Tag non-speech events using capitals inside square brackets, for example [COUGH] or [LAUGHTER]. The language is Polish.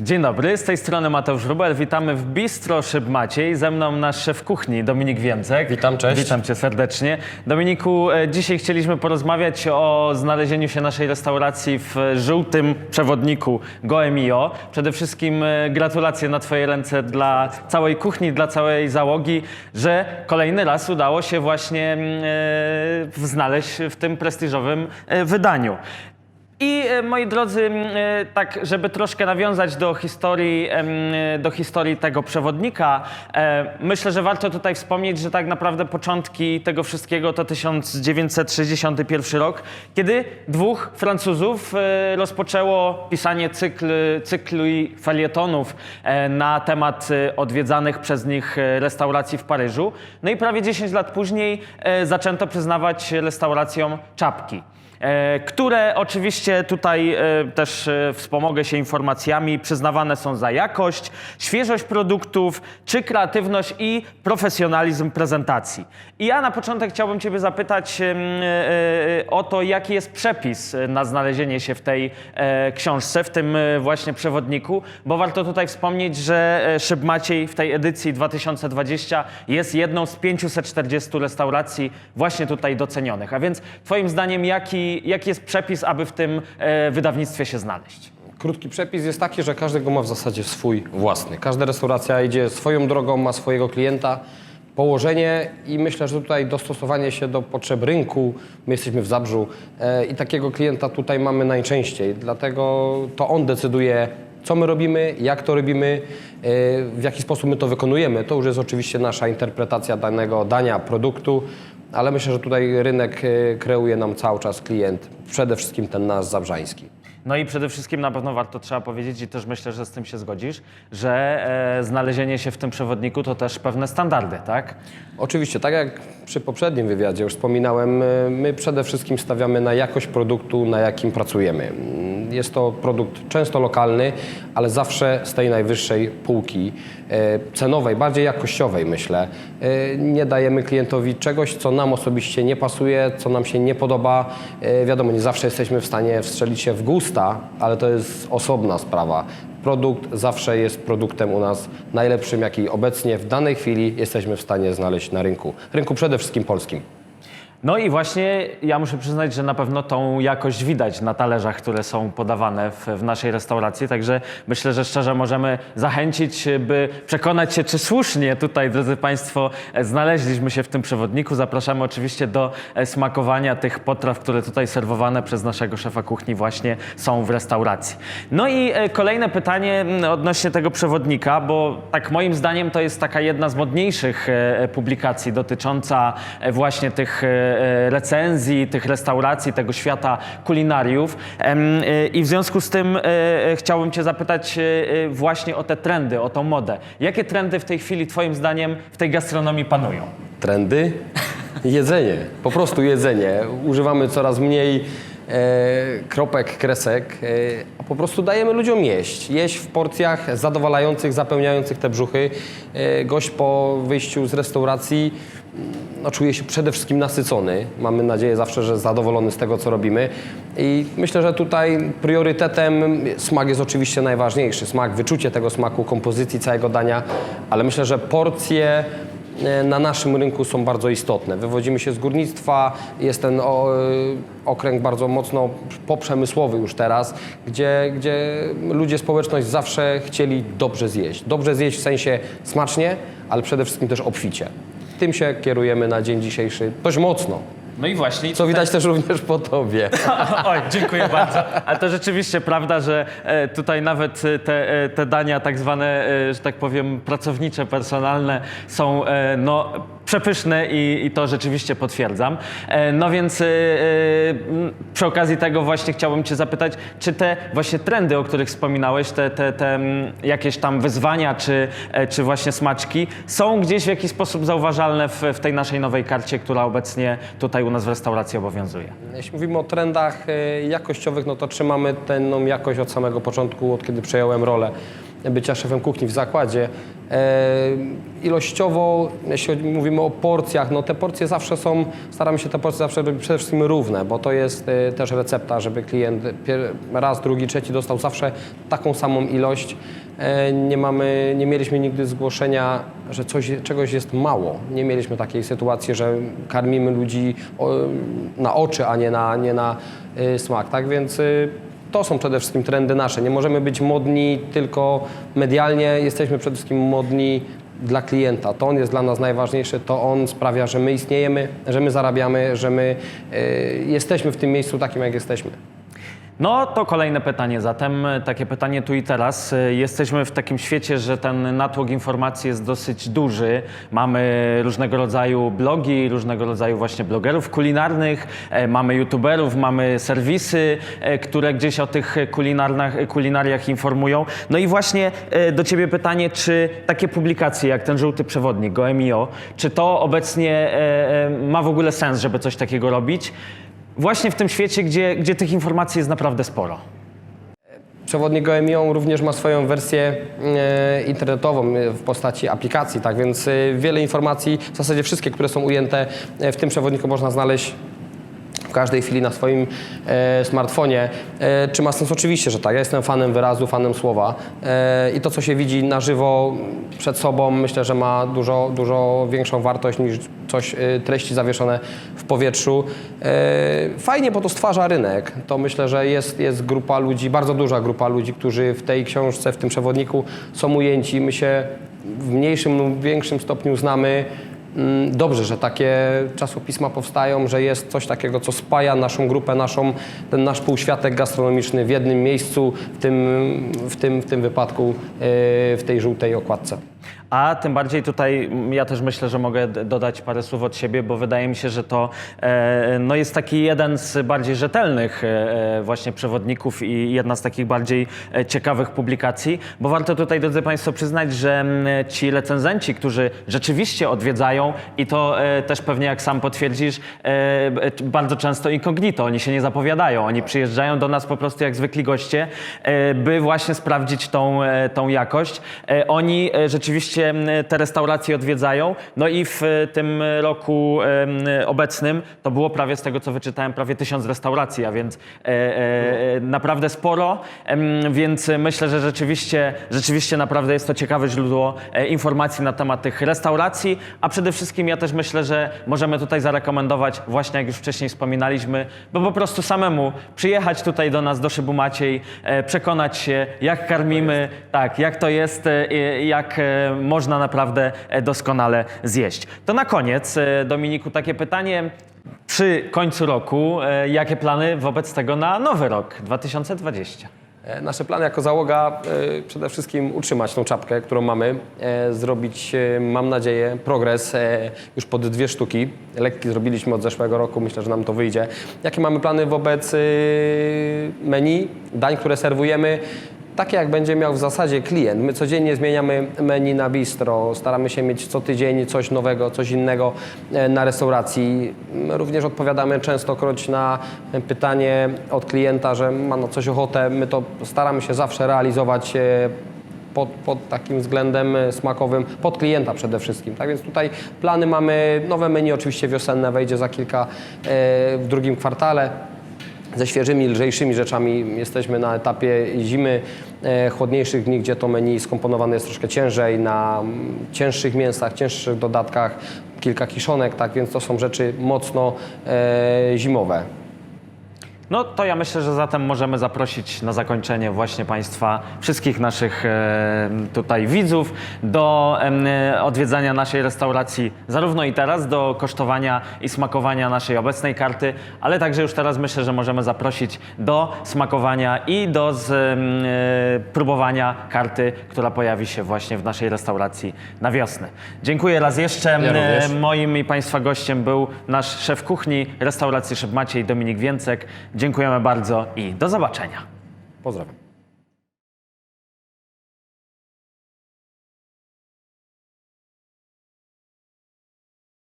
Dzień dobry, z tej strony Mateusz Rubel. Witamy w Bistro Szyb Maciej. Ze mną nasz szef kuchni Dominik Więcek. Witam, cześć. Witam cię serdecznie. Dominiku, e, dzisiaj chcieliśmy porozmawiać o znalezieniu się naszej restauracji w żółtym przewodniku Goemio. Przede wszystkim e, gratulacje na twoje ręce dla całej kuchni, dla całej załogi, że kolejny raz udało się właśnie mm, e, znaleźć w tym prestiżowym wydaniu. I e, moi drodzy, e, tak, żeby troszkę nawiązać do historii, e, do historii tego przewodnika, myślę, że warto tutaj wspomnieć, że tak naprawdę początki tego wszystkiego to 1961 rok, kiedy dwóch Francuzów rozpoczęło pisanie cykl, cyklu i felietonów na temat odwiedzanych przez nich restauracji w Paryżu. No i prawie 10 lat później zaczęto przyznawać restauracjom czapki które oczywiście tutaj e, też e, wspomogę się informacjami, przyznawane są za jakość, świeżość produktów, czy kreatywność i profesjonalizm prezentacji. I ja na początek chciałbym Ciebie zapytać e, o to, jaki jest przepis na znalezienie się w tej książce, w tym właśnie przewodniku, bo warto tutaj wspomnieć, że Szyb Maciej w tej edycji 2020 jest jedną z 540 restauracji właśnie tutaj docenionych. A więc Twoim zdaniem, jaki, jaki jest przepis, aby w tym e, wydawnictwie się znaleźć? Krótki przepis jest taki, że każdy go ma w zasadzie swój własny. Każda restauracja idzie swoją drogą, ma swojego klienta, położenie i myślę, że tutaj dostosowanie się do potrzeb rynku, my jesteśmy w Zabrzu e, i takiego klienta tutaj mamy najczęściej, dlatego to on decyduje, co my robimy, jak to robimy, e, w jaki sposób my to wykonujemy. To już jest oczywiście nasza interpretacja danego dania, produktu, ale myślę, że tutaj rynek e, kreuje nam cały czas klient, przede wszystkim ten nasz zabrzański. No i przede wszystkim na pewno warto trzeba powiedzieć i też myślę, że z tym się zgodzisz, że e, znalezienie się w tym przewodniku to też pewne standardy, tak? Oczywiście, tak jak przy poprzednim wywiadzie już wspominałem, y, my przede wszystkim stawiamy na jakość produktu, na jakim pracujemy. Jest to produkt często lokalny, ale zawsze z tej najwyższej półki e, cenowej, bardziej jakościowej myślę. E, Nie dajemy klientowi czegoś, co nam osobiście nie pasuje, co nam się nie podoba. E, Wiadomo, nie zawsze jesteśmy w stanie wstrzelić się w gusta, ale to jest osobna sprawa. Produkt zawsze jest produktem u nas najlepszym, jaki obecnie w danej chwili jesteśmy w stanie znaleźć na rynku. Rynku przede wszystkim polskim. No i właśnie ja muszę przyznać, że na pewno tą jakość widać na talerzach, które są podawane w, w naszej restauracji, także myślę, że szczerze możemy zachęcić, by przekonać się, czy słusznie tutaj, drodzy Państwo, znaleźliśmy się w tym przewodniku. Zapraszamy oczywiście do e, smakowania tych potraw, które tutaj serwowane przez naszego szefa kuchni właśnie są w restauracji. No i e, kolejne pytanie m, odnośnie tego przewodnika, bo tak moim zdaniem to jest taka jedna z modniejszych e, publikacji dotycząca właśnie tych recenzji, tych restauracji, tego świata kulinariów. E, I w związku z tym e, e, chciałbym Cię zapytać e, e, właśnie o te trendy, o tą modę. Jakie trendy w tej chwili Twoim zdaniem w tej gastronomii panują? Trendy? Jedzenie. Po prostu jedzenie. Używamy coraz mniej e, kropek, kresek, e, a po prostu dajemy ludziom jeść. Jeść w porcjach zadowalających, zapełniających te brzuchy. E, gość po wyjściu z restauracji mm, no, czuje się przede wszystkim nasycony. Mamy nadzieję zawsze, że zadowolony z tego, co robimy. I myślę, że tutaj priorytetem smak jest oczywiście najważniejszy. Smak, wyczucie tego smaku, kompozycji całego dania, ale myślę, że porcje e, na naszym rynku są bardzo istotne. Wywodzimy się z górnictwa, jest ten e, okręg bardzo mocno poprzemysłowy już teraz, gdzie, gdzie ludzie, społeczność zawsze chcieli dobrze zjeść. Dobrze zjeść w sensie smacznie, ale przede wszystkim też obficie. Tym się kierujemy na dzień dzisiejszy dość mocno, No i właśnie. co widać też również po tobie. [LAUGHS] Oj, dziękuję bardzo. Ale to rzeczywiście prawda, że e, tutaj nawet e, te, e, te dania tak zwane, że tak powiem, pracownicze, personalne są no, przepyszne i, i to rzeczywiście potwierdzam. E, no więc e, e, przy okazji tego właśnie chciałbym Cię zapytać, czy te właśnie trendy, o których wspominałeś, te, te, te jakieś tam wyzwania, czy, e, czy właśnie smaczki, są gdzieś w jakiś sposób zauważalne w, w tej naszej nowej karcie, która obecnie tutaj u nas w restauracji obowiązuje? Jeśli mówimy o trendach e, jakościowych, no to trzymamy tę jakość od samego początku, od kiedy przejąłem rolę. Bycia szefem kuchni w zakładzie. E, ilościowo, jeśli mówimy o porcjach, no te porcje zawsze są, staramy się te porcje zawsze robić przede wszystkim równe, bo to jest e, też recepta, żeby klient raz, drugi, trzeci dostał zawsze taką samą ilość. E, Nie, mamy, nie mieliśmy nigdy zgłoszenia, że coś, czegoś jest mało. Nie mieliśmy takiej sytuacji, że karmimy ludzi na oczy, a nie na, nie na smak. Tak więc to są przede wszystkim trendy nasze. Nie możemy być modni tylko medialnie, jesteśmy przede wszystkim modni dla klienta. To on jest dla nas najważniejszy, to on sprawia, że my istniejemy, że my zarabiamy, że my y, jesteśmy w tym miejscu takim, jak jesteśmy. No to kolejne pytanie zatem, e, takie pytanie tu i teraz. E, Jesteśmy w takim świecie, że ten natłok informacji jest dosyć duży. Mamy różnego rodzaju blogi, różnego rodzaju właśnie blogerów kulinarnych, e, mamy youtuberów, mamy serwisy, które gdzieś o tych kulinariach informują. No i właśnie do Ciebie pytanie, czy takie publikacje jak ten żółty przewodnik GoMio, czy to obecnie ma w ogóle sens, żeby coś takiego robić? Właśnie w tym świecie, gdzie, gdzie tych informacji jest naprawdę sporo. Przewodnik GoMio również ma swoją wersję e, internetową e, w postaci aplikacji, tak więc e, wiele informacji, w zasadzie wszystkie, które są ujęte e, w tym przewodniku można znaleźć każdej chwili na swoim e, smartfonie. E, czy ma sens? Oczywiście, że tak. Ja jestem fanem wyrazu, fanem słowa e, i to, co się widzi na żywo przed sobą, myślę, że ma dużo, dużo większą wartość niż coś, e, treści zawieszone w powietrzu. E, fajnie, bo to stwarza rynek. To myślę, że jest, jest grupa ludzi, bardzo duża grupa ludzi, którzy w tej książce, w tym przewodniku są ujęci. My się w mniejszym lub większym stopniu znamy. Mm, Dobrze, że takie czasopisma powstają, że jest coś takiego, co spaja naszą grupę, naszą, ten nasz półświatek gastronomiczny w jednym miejscu, w tym, w tym, w tym wypadku yy, w tej żółtej okładce. A tym bardziej tutaj ja też myślę, że mogę dodać parę słów od siebie, bo wydaje mi się, że to e, no jest taki jeden z bardziej rzetelnych e, e, właśnie przewodników i jedna z takich bardziej ciekawych publikacji, bo warto tutaj, drodzy Państwo, przyznać, że ci recenzenci, którzy rzeczywiście odwiedzają i to też pewnie jak sam potwierdzisz, bardzo często incognito, oni się nie zapowiadają, oni przyjeżdżają do nas po prostu jak zwykli goście, by właśnie sprawdzić tą, tą jakość. Oni rzeczywiście m, te restauracje odwiedzają, no i w e, tym roku obecnym to było prawie z tego, co wyczytałem, prawie tysiąc restauracji, a więc e, e, naprawdę sporo, więc myślę, że rzeczywiście, rzeczywiście naprawdę jest to ciekawe źródło informacji na temat tych restauracji, a przede wszystkim ja też myślę, że możemy tutaj zarekomendować, właśnie jak już wcześniej wspominaliśmy, bo po prostu samemu przyjechać tutaj do nas, do Szybu Maciej, przekonać się, jak karmimy, tak, jak to jest, jak można naprawdę e, doskonale zjeść. To na koniec, e, Dominiku, takie pytanie. Przy końcu roku, e, jakie plany wobec tego na nowy rok 2020? E, Nasze plany jako załoga przede wszystkim utrzymać tą czapkę, którą mamy, zrobić, mam nadzieję, progres już pod dwie sztuki. Lekki zrobiliśmy od zeszłego roku, myślę, że nam to wyjdzie. Jakie mamy plany wobec menu, dań, które serwujemy? Takie jak będzie miał w zasadzie klient. My codziennie zmieniamy menu na bistro, staramy się mieć co tydzień coś nowego, coś innego e, na restauracji. Również odpowiadamy częstokroć na pytanie od klienta, że ma na coś ochotę. My to staramy się zawsze realizować e, pod, pod takim względem e, smakowym, pod klienta przede wszystkim. Tak więc tutaj plany mamy, nowe menu oczywiście wiosenne wejdzie za kilka w drugim kwartale. Ze świeżymi, lżejszymi rzeczami jesteśmy na etapie zimy, e, chłodniejszych dni, gdzie to menu skomponowane jest troszkę ciężej, na mm, cięższych mięsach, cięższych dodatkach, kilka kiszonek, tak więc to są rzeczy mocno e, zimowe. No to ja myślę, że zatem możemy zaprosić na zakończenie właśnie Państwa, wszystkich naszych e, tutaj widzów do e, odwiedzania naszej restauracji zarówno i teraz, do kosztowania i smakowania naszej obecnej karty, ale także już teraz myślę, że możemy zaprosić do smakowania i do z, e, próbowania karty, która pojawi się właśnie w naszej restauracji na wiosnę. Dziękuję raz jeszcze. E, Moim i Państwa gościem był nasz szef kuchni restauracji Szef Maciej Dominik Więcek. Dziękujemy bardzo i do zobaczenia. Pozdrawiam.